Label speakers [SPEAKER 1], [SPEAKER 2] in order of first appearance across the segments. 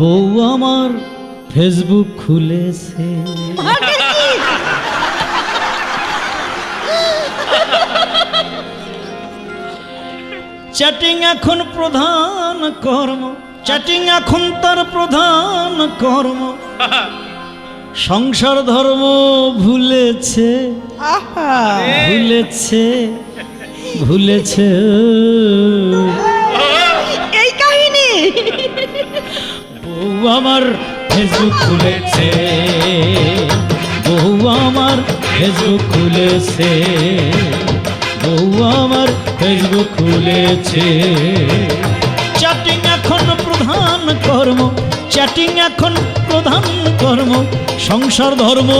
[SPEAKER 1] বউ আমার ফেসবুক খুলেছে।
[SPEAKER 2] মানে
[SPEAKER 1] চ্যাটিং এখন প্রধান কর্ম। চ্যাটিং এখন তার প্রধান কর্ম। সংসার ধর্ম ভুলেছে। ভুলেছে। ভুলেছে। আমার ফেসবুক খুলেছে। বহু আমার ফেসবুক খুলেছে। বহু আমার ফেসবুক খুলেছে। চ্যাটিং এখন প্রধান কর্ম, চ্যাটিং এখন প্রধান কর্ম। সংসার ধর্ম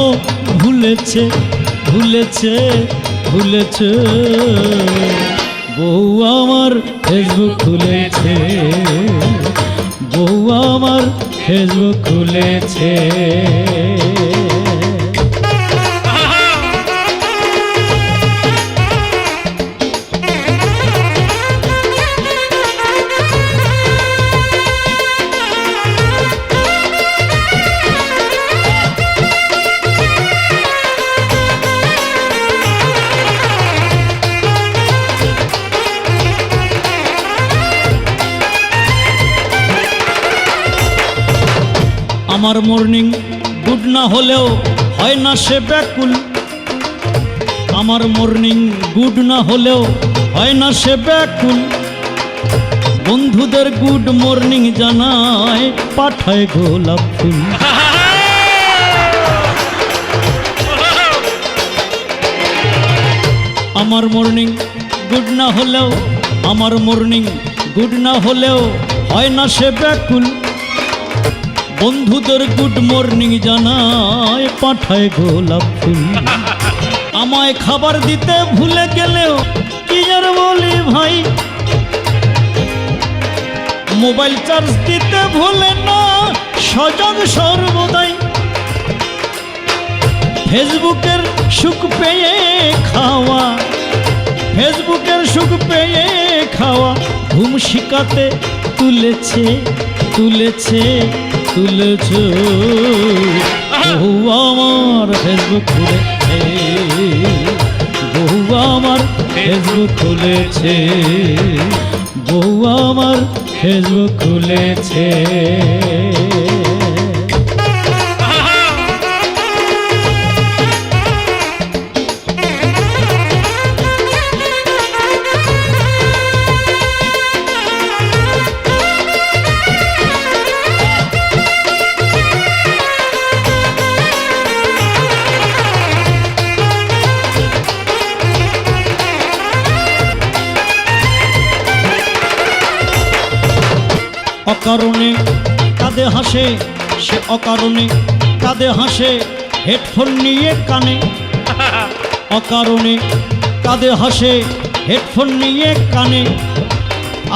[SPEAKER 1] ভুলেছে ভুলেছে ভুলেছে। বউ আমার ফেসবুক খুলেছে। বউ আমার ফেসবুক খুলেছে। আমার মর্নিং গুড না হলেও হয় না সে ব্যাকুল। আমার মর্নিং গুড না হলেও হয় না সে ব্যাকুল। বন্ধুদের গুড মর্নিং জানায়, পাঠায় গোলাপ ফুল। আমার মর্নিং গুড না হলেও, আমার মর্নিং গুড না হলেও হয় না সে ব্যাকুল। বন্ধুদের গুড মর্নিং জানায়, পাঠায় গোলাপ ফুল। আমায় খাবার দিতে ভুলে গেলেও কি আর বলি ভাই? মোবাইল চার্জ দিতে ভুলে না সজাগ সর্বদাই। ফেসবুকের সুখ পেয়ে খাওয়া, ফেসবুকের সুখ পেয়ে খাওয়া, ঘুম শিকাতে তুলেছে তুলেছে। তুলেছে বহু আমার ফেসবুক খুলেছে বহু আমার ফেসবুক খুলেছে। বহু আমার ফেসবুক খুলেছে। অকারণে কাঁদে হাসে, সে অকারণে কাঁদে হাসে, হেডফোন নিয়ে কানে। অকারণে কাঁদে হাসে, হেডফোন নিয়ে কানে।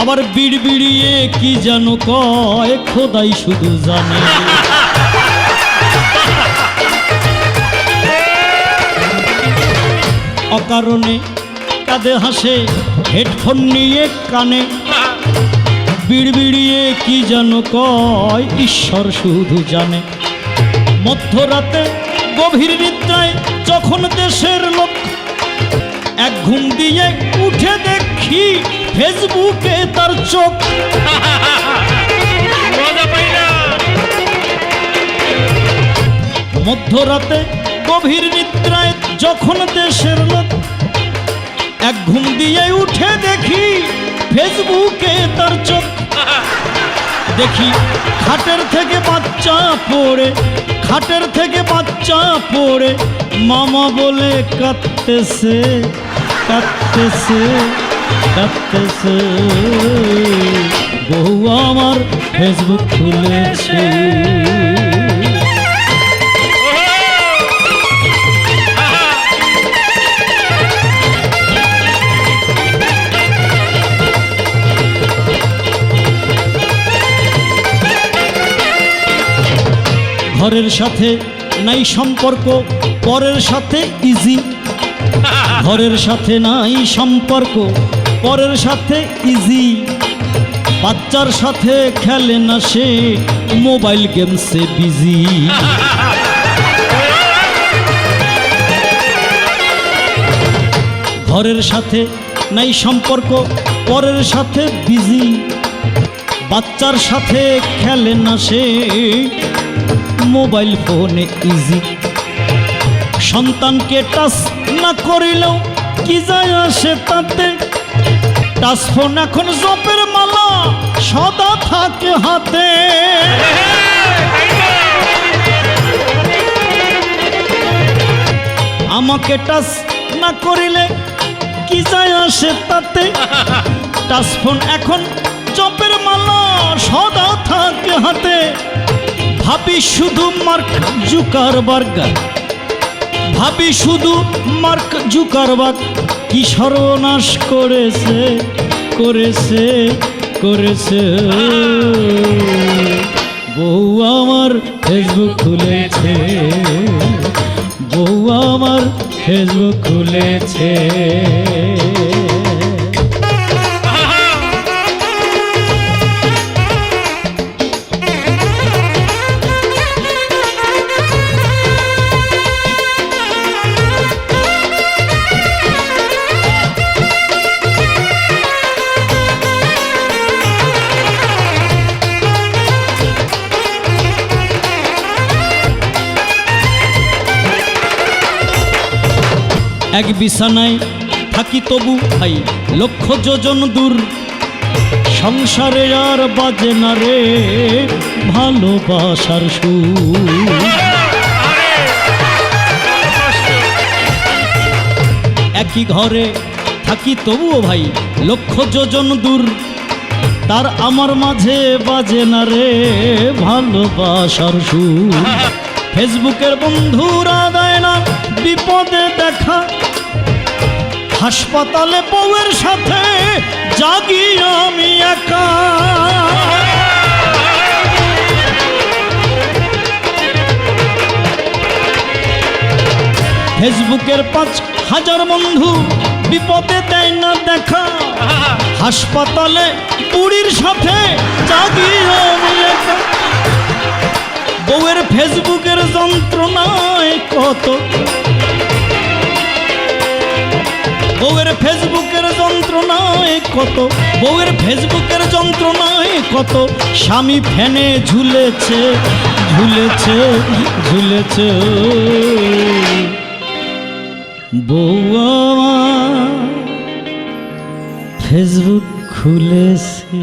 [SPEAKER 1] আবার বিড়বিড়িয়ে কি যেন কয়, খোদাই শুধু জানে। অকারণে কাঁদে হাসে, হেডফোন নিয়ে কানে। বিড়বিড়িয়ে কি যেন কয় ঈশ্বর শুধু জানে। মধ্যরাতে গভীর নিদ্রায় যখন দেশের লোক এক ঘুম দিয়ে উঠে দেখি ফেসবুকে তার চোখ। মধ্যরাতে গভীর নিদ্রায় যখন দেশের লোক এক ঘুম দিয়ে উঠে দেখি ফেসবুকে তার চোখ। দেখি খাটের থেকে বাচ্চা পড়ে, খাটের থেকে বাচ্চা পড়ে, মামা বলে কাঁদতেছে কাঁদতেছে কাঁদতেছে। বহু আমার ফেসবুক খুলেছে। ঘরের সাথে নাই সম্পর্ক, পরের সাথে ইজি ঘরের সাথে নাই সম্পর্ক, পরের সাথে ইজি বাচ্চার সাথে খেলে না সে, মোবাইল গেমসে বিজি ঘরের সাথে নাই সম্পর্ক, পরের সাথে বিজি বাচ্চার সাথে খেলে না সে মোবাইল ফোনে ইজি সন্তানকে টাচ না করিলেও কি যায় আসে তাতে? টাচ ফোন এখন জপের মালা, সদা থাকে হাতে। আমাকে টাচ না করিলে কি যায় আসে তাতে? টাচ ফোন এখন জপের মালা, সদা থাকে হাতে। ভাবি শুধু মার্ক জুকার বার্গার ভাবি শুধু মার্ক জুকারবাগ কি সর্বনাশ করেছে করেছে করেছে। বউ আমার ফেসবুক খুলেছে, বউ আমার ফেসবুক খুলেছে। এক বিছানায় থাকি তবু ভাই, লক্ষ যোজন দূর। সংসারে আর বাজে না রে ভালোবাসার সুর। একই ঘরে থাকি তবুও ভাই, লক্ষ যোজন দূর। তার আমার মাঝে বাজে না রে ভালোবাসার সুর। ফেসবুকের বন্ধুরা বিপদে দেখা। হাসপাতালে বউয়ের সাথে জাগি আমি একা। ফেসবুকের পাঁচ হাজার বন্ধু বিপদে দেয় না দেখা। হাসপাতালে বুড়ির সাথে জাগি আমি বউয়ের ফেসবুকের যন্ত্রণায় কত? বউয়ের ফেসবুকের যন্ত্রণায় কত? বউয়ের ফেসবুকের যন্ত্রণায় কত? স্বামী ফ্যানে ঝুলেছে ঝুলেছে ঝুলেছে। বউ আমার ফেসবুক খুলেছে।